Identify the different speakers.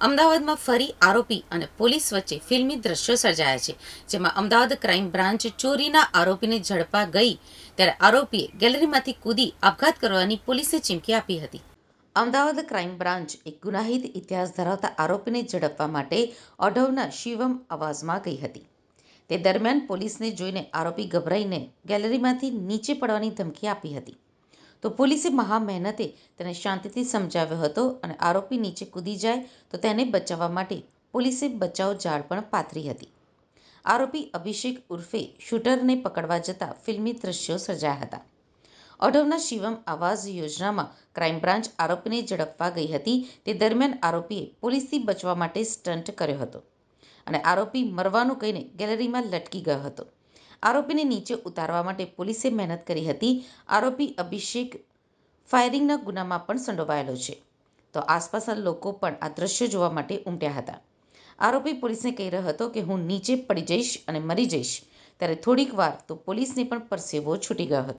Speaker 1: અમદાવાદમાં ફરી આરોપી અને પોલીસ વચ્ચે ફિલ્મી દ્રશ્યો સર્જાયા છે, જેમાં અમદાવાદ ક્રાઇમ બ્રાન્ચ ચોરીના આરોપીને ઝડપા ગઈ, ત્યારે આરોપીએ ગેલેરીમાંથી કૂદી આપઘાત કરવાની પોલીસે ચીમકી આપી હતી. અમદાવાદ ક્રાઇમ બ્રાન્ચ એક ગુનાહિત ઇતિહાસ ધરાવતા આરોપીને ઝડપવા માટે ઓઢવના શિવમ આવાસમાં ગઈ હતી. તે દરમિયાન પોલીસને જોઈને આરોપી ગભરાઈને ગેલેરીમાંથી નીચે પડવાની ધમકી આપી હતી. તો પોલીસે મહા મહેનતે તેને શાંતિથી સમજાવ્યો હતો અને આરોપી નીચે કૂદી જાય તો તેને બચાવવા માટે પોલીસે બચાવ જાળ પણ પાથરી હતી. આરોપી અભિષેક ઉર્ફે શૂટરને પકડવા જતા ફિલ્મી દ્રશ્યો સર્જાયા હતા. ઓઢવના શિવમ આવાસ યોજનામાં ક્રાઇમ બ્રાન્ચ આરોપીને ઝડપવા ગઈ હતી. તે દરમિયાન આરોપીએ પોલીસથી બચવા માટે સ્ટન્ટ કર્યો હતો અને આરોપી મરવાનું કહીને ગેલેરીમાં લટકી ગયો હતો. આરોપીને નીચે ઉતારવા માટે પોલીસે મહેનત કરી હતી. આરોપી અભિષેક ફાયરિંગના ગુનામાં પણ સંડોવાયેલો છે. તો આસપાસના લોકો પણ આ દ્રશ્યો જોવા માટે ઉમટ્યા હતા. આરોપી પોલીસને કહી રહ્યો હતો કે, હું નીચે પડી જઈશ અને મરી જઈશ. ત્યારે થોડીક વાર તો પોલીસને પણ પરસેવો છૂટી ગયો હતો.